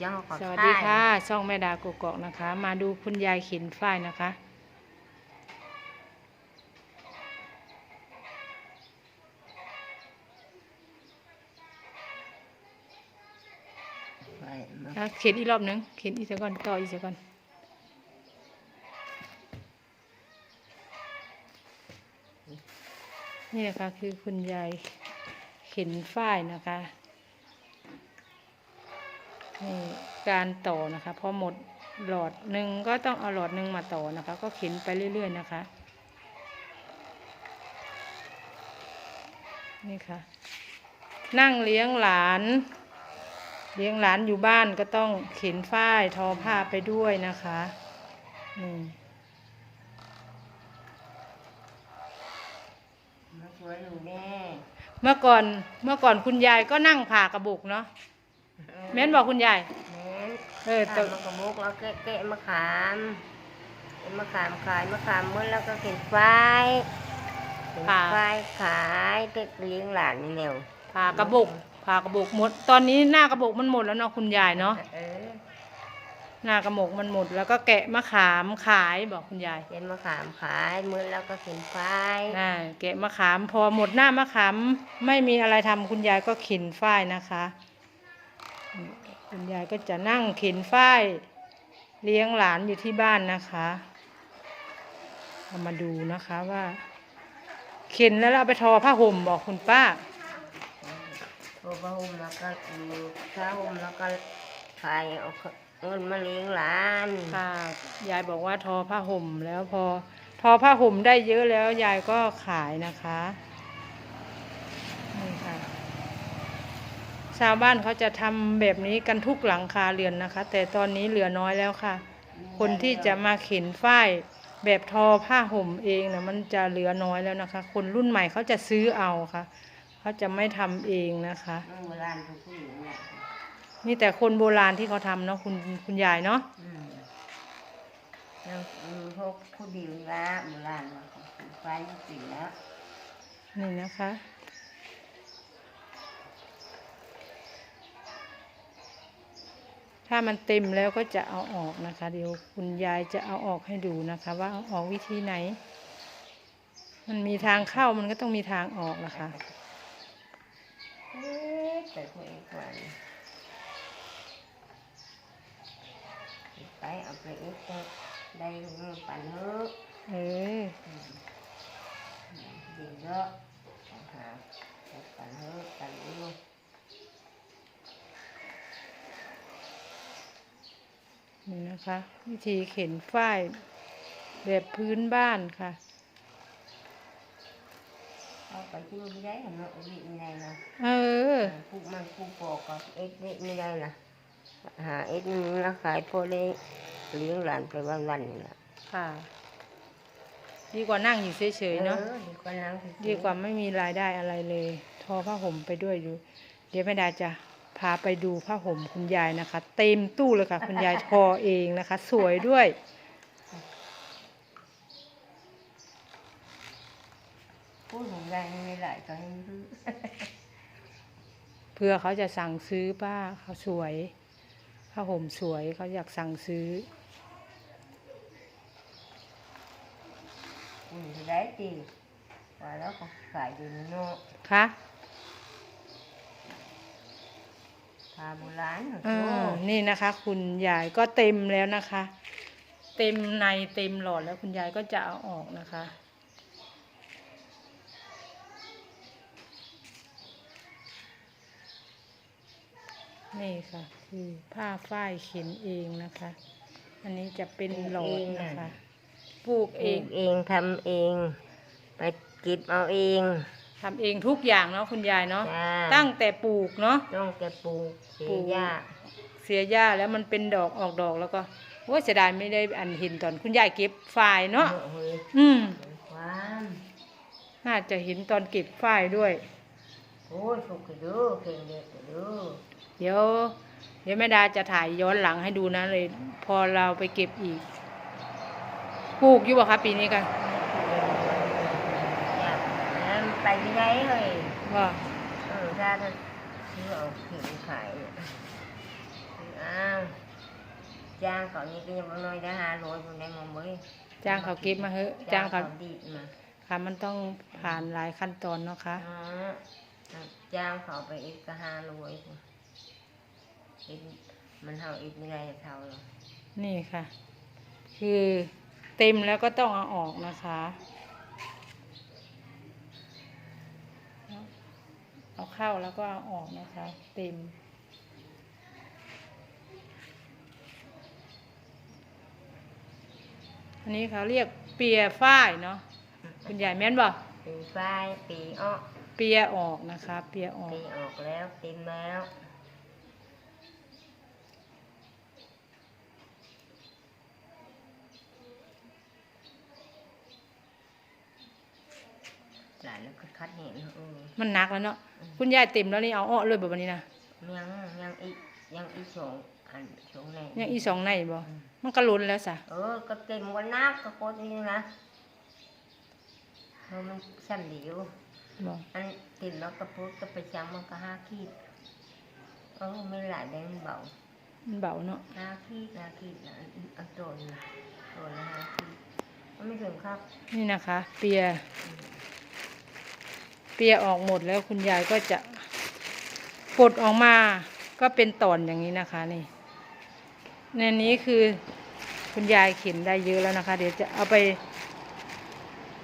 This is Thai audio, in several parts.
เจ้าก็สวัสดีค่ะ ช่องแม่ดากกอกนะคะ มาดูคุณยายเข็นฝ้ายนะคะไปมาอะเข็นอีกรอบหนึงเข็นอีกสักก่อนต่ออีกสักก่อนนี่นะคะคือคุณยายเข็นฝ้ายนะคะ นี่การต่อนะคะพอหมดหลอดหนึ่งก็ต้องเอาหลอดหนึ่งมาต่อนะคะ ก็เข็นไปเรื่อย ๆ นะคะ นี่ค่ะ นั่งเลี้ยงหลาน เลี้ยงหลานอยู่บ้านก็ต้องเข็นฝ้ายทอผ้าไปด้วยนะคะนี่มาช่วยอยู่แน่เมื่อก่อนเมื่อก่อนคุณยายก็นั่งผ่ากระบุกเนาะ แม่นบอกคุณยาย แม่นเออตแต่มะกระบอกแล้วแกะแกะมะขามเก็บมะขามขายมะขามหมดแล้วก็เก็บไฟเก็บไฟขายเก็บเลี้ยงหลานนี่แนวผ่ากระบุกผ่ากระบุกหมด ตอนนี้หน้ากระบุกมันหมดแล้วเนาะคุณยายเนาะ เออหน้ากระบุกมันหมด แล้วก็แกะมะขามขายบอกคุณยายเก็บมะขามขายหมดแล้วก็เก็บไฟอ่าแกะมะขามพอหมดหน้ามะขามไม่มีอะไรทำคุณยายก็เข็นฝ้ายนะคะนี่ คุณยายก็จะนั่งเข็นฝ้ายเลี้ยงหลานอยู่ที่บ้านนะคะเรามาดูนะคะว่า เข็นแล้วเราเอาไปทอผ้าห่มบอกคุณป้าพอพระห่มแล้วก็อืมผ้าห่มแล้วก็ขายเอาเงินมาเลี้ยงหลานค่ะยายบอกว่าทอผ้าห่มแล้วพอทอผ้าห่มได้เยอะแล้วยายก็ขายนะคะนี่ค่ะ ชาวบ้านเขาจะทำแบบนี้กันทุกหลังคาเรือนนะคะ แต่ตอนนี้เหลือน้อยแล้วค่ะ คนที่จะมาเข็นฝ้ายแบบทอผ้าห่มเองนะมันจะเหลือน้อยแล้วนะคะ คนรุ่นใหม่เขาจะซื้อเอาค่ะ เขาจะไม่ทำเองนะคะเมื่อโบราณทุกผู้หญิงเนี่ยมีแต่คนโบราณที่เขาทำเนาะคุณคุณยายเนาะอืมแล้วอืมพวกผู้ดีละโบราณมาของไฟสีแล้ว นี่นะคะ ถ้ามันเต็มแล้วก็จะเอาออกนะคะ เดี๋ยวคุณยายจะเอาออกให้ดูนะคะ ว่าเอาออกวิธีไหน มันมีทางเข้ามันก็ต้องมีทางออกนะคะเอ๊ะแต่พวกเองก่อนไปเอาไปอีกก็ได้เงินปั่นเถอะเออดีเยอะหาปั่นเถอะปั่นอีก นี่นะคะ วิธีเข็นฝ้ายแบบพื้นบ้านค่ะ เอาไปที่ไม่ได้เนาะวิไม่ได้นะเออปลูกมันปลูกปอกก็เอ็ดวิไม่ได้นะหาเอ็ดนึงแล้วขายพอเลยเลี้ยงหลานไปวันๆนี่แหละค่ะ ดีกว่านั่งอยู่เฉยๆเนาะออดีกว่านั่งเฉยๆดีกว่าไม่มีรายได้อะไรเลย ทอผ้าห่มไปด้วยอยู่ เดี๋ยวแม่ดาจะ พาไปดูผ้าห่มคุณยายนะคะ เต็มตู้เลยค่ะ คุณยายทอเองนะคะ สวยด้วย พูดของยายไม่หลายก็ให้รู้เพื่อเขาจะสั่งซื้อป้าเขาสวยผ้าห่มสวยเขาอยากสั่งซื้ออืมได้จริงว่าแล้วเขาขายอยู่เนาะคะ พาโบราณเหรอเอโอ้อนี่นะคะ คุณยายก็เต็มแล้วนะคะ เต็มในเต็มหลอดแล้วคุณยายก็จะเอาออกนะคะนี่ค่ะ คือผ้าฝ้ายเข็นเองนะคะ อันนี้จะเป็นหลอดนะคะปลูกเอเองงเองทำเอง ไปกิบเอาเอง ทำเองทุกอย่างเนาะคุณยายเนาะจ้าตั้งแต่ปลูกเนาะ ต้องแกปลูกเสีปลูยก หญ้าเสียหญ้าแล้วมันเป็นดอกออกดอกแล้วก็โอ้ยเสียดายไม่ได้อันเห็นตอนคุณยายเก็บฝ้ายเนาะเฮ้ยอืมความน่าจะเห็นตอนเก็บฝ้ายด้วย โอ้ยสุกกระดูเข่งเด็กกระดูเดี๋ยว เดี๋ยวแม่ดาจะถ่ายย้อนหลังให้ดูนะเลย พอเราไปเก็บอีกปลูกอยู่บ่คะปีนี้กันแล้ว ไปไม่ได้เลยว่าเออถ้าจะซื้อเอาเข่งขายเนี่ยอ้าวจ้างเขานี่ก็ยังบ่น้อยได้ห้าร้อยคนได้มาเว้ยจ้างเขาเก็บมาเถอะจ้างเขาดีดมาค่ะมันต้องผ่านหลายขั้นตอนเนาะคะอ๋อจ้างเขาไปอีกก็ห้าร้อยพุ่นอีกมันเท่าอีกไม่ได้เท่าหรอกนี่ค่ะ คือเต็มแล้วก็ต้องเอาออกนะคะ เอาเข้าแล้วก็เอาออกนะคะ เต็ม อันนี้เขาเรียกเปียฝ้ายเนาะคุณยายแม่นบอกปีฝ้ายปีอ้อเปียออกนะคะ เปียออก ปีออกแล้วเต็มแล้ว หลายแล้วก็คัดเห็นเออมันหนักแล้วเนาะคุณยายเต็มแล้วนี่เอาออกเลยแบบนี้นะยังยังอีกยังอีกสองอันสองแหล่ยังอีสองในบ่มันก็ล้นแล้วสะเออก็เต็มวันนักก็โคตรนี่นะเออมันสั่นเดียวบ่อันติดแล้วก็พุทก็ไปจังมันก็ห้าขีดเออไม่หลายแดงเบามันเบาเนาะห้าขีดห้าขีดนะอันโดนนะโดนละห้าขีดมันไม่ถึงครับ นี่นะคะ เปียเปียออกหมดแล้วคุณยายก็จะกดออกมาก็เป็นตอนอย่างนี้นะคะนี่ในนี้คือคุณยายเข็นได้เยอะแล้วนะคะ เดี๋ยวจะเอาไป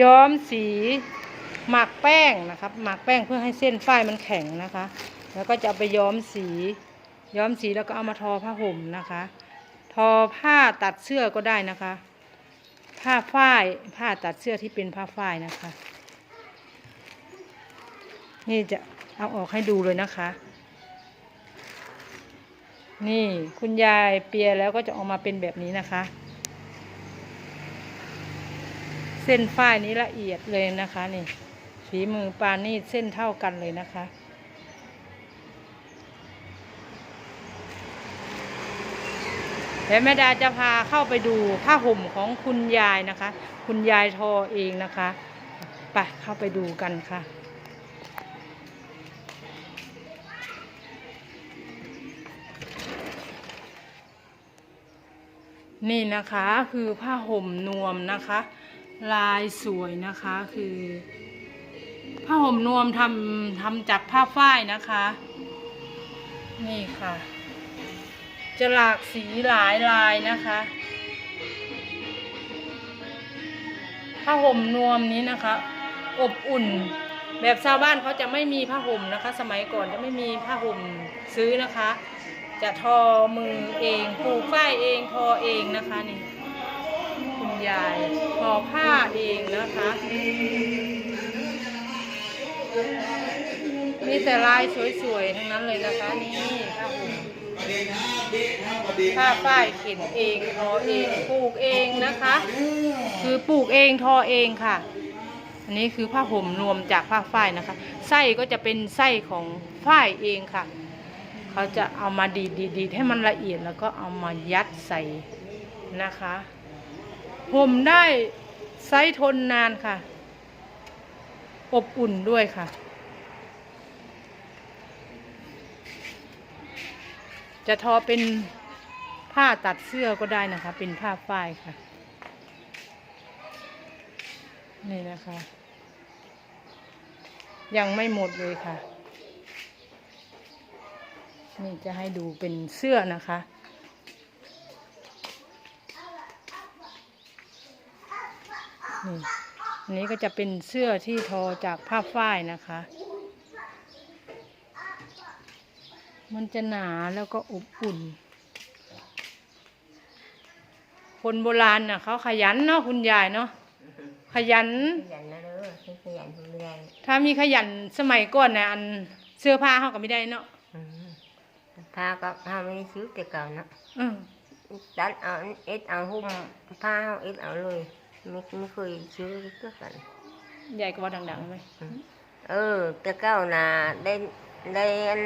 ย้อมสีหมักแป้งนะครับหมักแป้งเพื่อให้เส้นฝ้ายมันแข็งนะคะ แล้วก็จะเอาไปย้อมสี ย้อมสีแล้วก็เอามาทอผ้าห่มนะคะ ทอผ้าตัดเสื้อก็ได้นะคะ ผ้าฝ้ายผ้าตัดเสื้อที่เป็นผ้าฝ้ายนะคะ นี่จะเอาออกให้ดูเลยนะคะ นี่คุณยายเปียแล้วก็จะออกมาเป็นแบบนี้นะคะ เส้นฝ้ายนี้ละเอียดเลยนะคะนี่ฝีมือปานี่เส้นเท่ากันเลยนะคะเดี๋ยวแม่ดาจะพาเข้าไปดูผ้าห่มของคุณยายนะคะ คุณยายทอเองนะคะ ไปเข้าไปดูกันค่ะ นี่นะคะคือผ้าห่มนวมนะคะ ลายสวยนะคะคือ ผ้าห่มนวมทำทำจากผ้าฝ้ายนะคะ นี่ค่ะ จะหลากสีหลายลายนะคะ ผ้าห่มนวมนี้นะคะ อบอุ่น แบบชาวบ้านเขาจะไม่มีผ้าห่มนะคะ สมัยก่อนจะไม่มีผ้าห่มซื้อนะคะ จะทอมือเองปลูกฝ้ายเองทอเองนะคะนี่คุณยายทอผ้าเองนะคะมีแต่ลายสวยๆทั้งนั้นเลยนะคะนี่ผ้าห่มผ้าฝ้ายเข็นเองทอเองปลูกเองนะคะ คือปลูกเองทอเองค่ะ อันนี้คือผ้าห่มรวมจากผ้าฝ้ายนะคะ ไส้ก็จะเป็นไส้ของฝ้ายเองค่ะ เขาจะเอามาดีดดีดให้มันละเอียดแล้วก็เอามายัดใส่นะคะห่มได้ไซส์ทนนานค่ะ อบอุ่นด้วยค่ะ จะทอเป็นผ้าตัดเสื้อก็ได้นะคะ เป็นผ้าฝ้ายค่ะ นี่นะคะ ยังไม่หมดเลยค่ะ นี่จะให้ดูเป็นเสื้อนะคะ นี่อันนี้ก็จะเป็นเสื้อที่ทอจากผ้าฝ้ายนะคะ มันจะหนาแล้วก็อบอุ่น คนโบราณน่ะเขาขยันเนาะคุณยายเนาะขยันขยันนะเด้อให้ขยันทุเรียนถ้ามีขยันสมัยก่อนนะอันเสื้อผ้าเขาก็ไม่ได้เนาะอืม ผ้าก็ผ้าไม่ได้ซื้อแต่เก่านะอืมดันเอาเอ็ดเอาหุ้มผ้าเอาเอ็ดเอาเลยไม่ไม่เคยซื้อก็กันยายก็ว่าดังๆไหมเออ แต่เก้าน่ะได้ได้อัน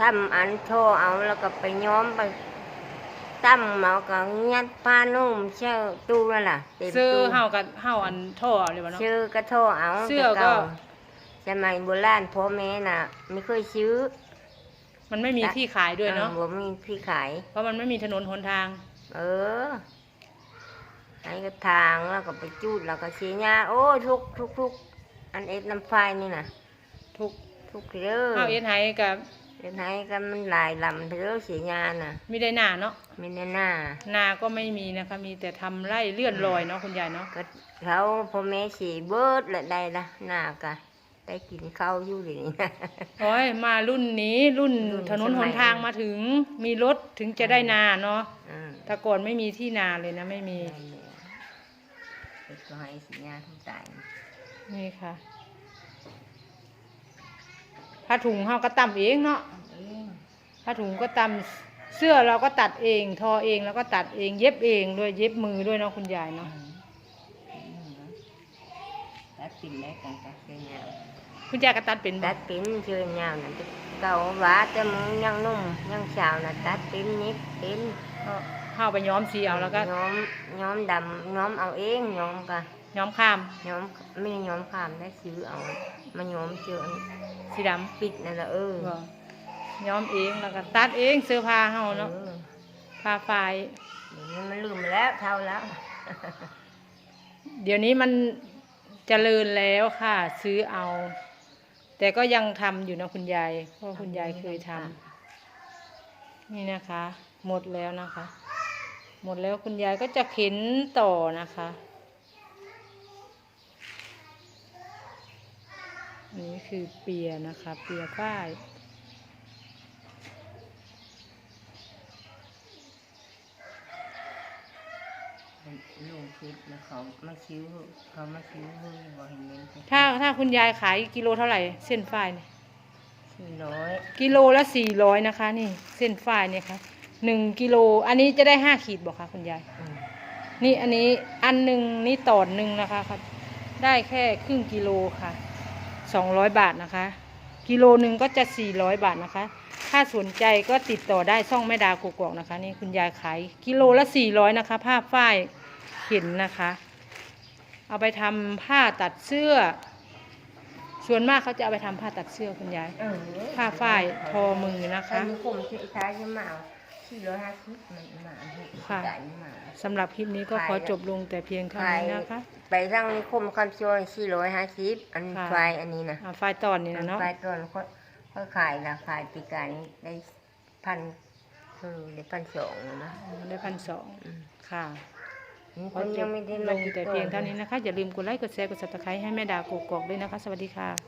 ทำอันโชว์เอาแล้วก็ไปย้อมไปตั้มเอาก็ยัดผ้านุ่มเชื่อตู้นั่นล่ะต็มซื้อตู้เฮากับเฮาอันท่อเลยวะเนาะชื่อกระโทษเอาเสื้อแต่ก็สมัยโบราณพ่อแม่น่ะ ไม่เคยซื้อ มันไม่มีที่ขายด้วยเนาะออบ่มีที่ขาย เพราะมันไม่มีถนนหนทาง เออให้ก็ทางแล้วก็ไปจูดแล้วก็เสียหญ้าโอ้ทุกทุกทุกอันเอ็ดน้ำไฟนี่น่ะทุกทุกเด้อข้าวเอ็ดไฮกับเอ็ดให้กันมันหลายลำเด้อเสียหญ้าน่ะไม่ได้หนาเนาะมีแน่หน้านาก็ไม่มีนะคะมีแต่ทำไร่เลื่อนลอยเนาะคุณยายเนาะก็เขาพ่อแม่สีเบิดละได้ละหน้ากะ ได้กินข้าวอยู่เดี๋ยวนี้นะโอ้ยมารุ่นนี้รุ่นรุ่นถนนสหมัยนทางมาถึง มีรถถึงจะได้นาเนาะอืมแต่ก่อนไม่มีที่นาเลยนะไม่มีนั่นแหละเด็กก็ให้สีหญ้าทุกตายนี่ค่ะผ้าถุงเฮาก็ตำเองเนาะเองผ้าถุงก็ตำเสื้อเราก็ตัดเอง ทอเองแล้วก็ตัดเอง เย็บเองด้วยเย็บมือด้วยเนาะคุณยายอืเนาะม ตัดปิ่นได้กันตัดเป็นยาวคุณยายก็ตัดเป็นบ่ตัดปิ้นเชื่อยาวนั่นเก่าหว่าแต่มึงยังนุ่มยังสาวน่ะตัดปิ้นนิดปิ้นก็เข้าไปย้อมสีเอาแล้วก็ย้อมย้อมดำย้อมเอาเองย้อมกะย้อมข้ามย้อมไม่ได้ย้อมขามได้ซื้อเอามาย้อมเชื่อสีดำปิดนั่นแหละเออบ่ย้อมเองแล้วก็ตัดเองเสื้อผ้าเฮาเนาะเออผ้าฝ้ายเดี๋ยวนี้มันลืมไปแล้วเท่าแล้ว เดี๋ยวนี้มัน เจริญแล้วค่ะ ซื้อเอา แต่ก็ยังทำอยู่นะคุณยายเพราะคุณยายเคยทำนี่นะคะ หมดแล้วนะคะ หมดแล้วคุณยายก็จะเข็นต่อนะคะอันนี้คือเปียนะคะ เปียฝ้าย ลุงคิดแล้วเขามาซื้อเขามาซื้อเฮ้ยบอกเห็นเงินไปถ้าถ้าคุณยายขายกิโลเท่าไหร่ เส้นฝ้ายเนี่ยสี่ร้อยกิโลละสี่ร้อยนะคะ นี่เส้นฝ้ายเนี่ยค่ะหนึ่งกิโล อันนี้จะได้ห้าขีดบอกค่ะคุณยาย อืมนี่อันนี้อันหนึ่งนี่ตอนหนึ่งนะคะครับได้แค่ครึ่งกิโลค่ะสองร้อยบาทนะคะ กิโลหนึ่งก็จะสี่ร้อยบาทนะคะ ถ้าสนใจก็ติดต่อได้ช่องแม่ดาวกกอกนะคะ นี่คุณยายขายกิโลละสี่ร้อยนะคะ ผ้าฝ้ายเข็นนะคะ เอาไปทำผ้าตัดเสื้อ ส่วนมากเขาจะเอาไปทำผ้าตัดเสื้อคุณยายเออผ้าฝ้ายทอมือนะคะอันนี้คมเสียท้ายยังมาเอาสี่ร้อยห้าสิบมันมาเอาค่ะจ่ายมาสำหรับคลิปนี้ก็ขอจบลงแต่เพียงเท่านี้นะคะ ไปทางนิคมคำชวนสี่ร้อยห้าสิบอันค่ะไฟอันนี้นะอ่าไฟล์ตอนนี้นะเนาะไฟต้นเขาเขาขายนะขายปีการนี้ได้พันเออได้พันสองนะได้พันสองอืมค่ะนี่ขคอนจยับงไม่ได้ลมางติดแต่ต่อเพียงเท่านี้นะคะ อย่าลืมกดไลค์กดแชร์กด subscribe ให้แม่ดาวกกอกด้วยนะคะ สวัสดีค่ะ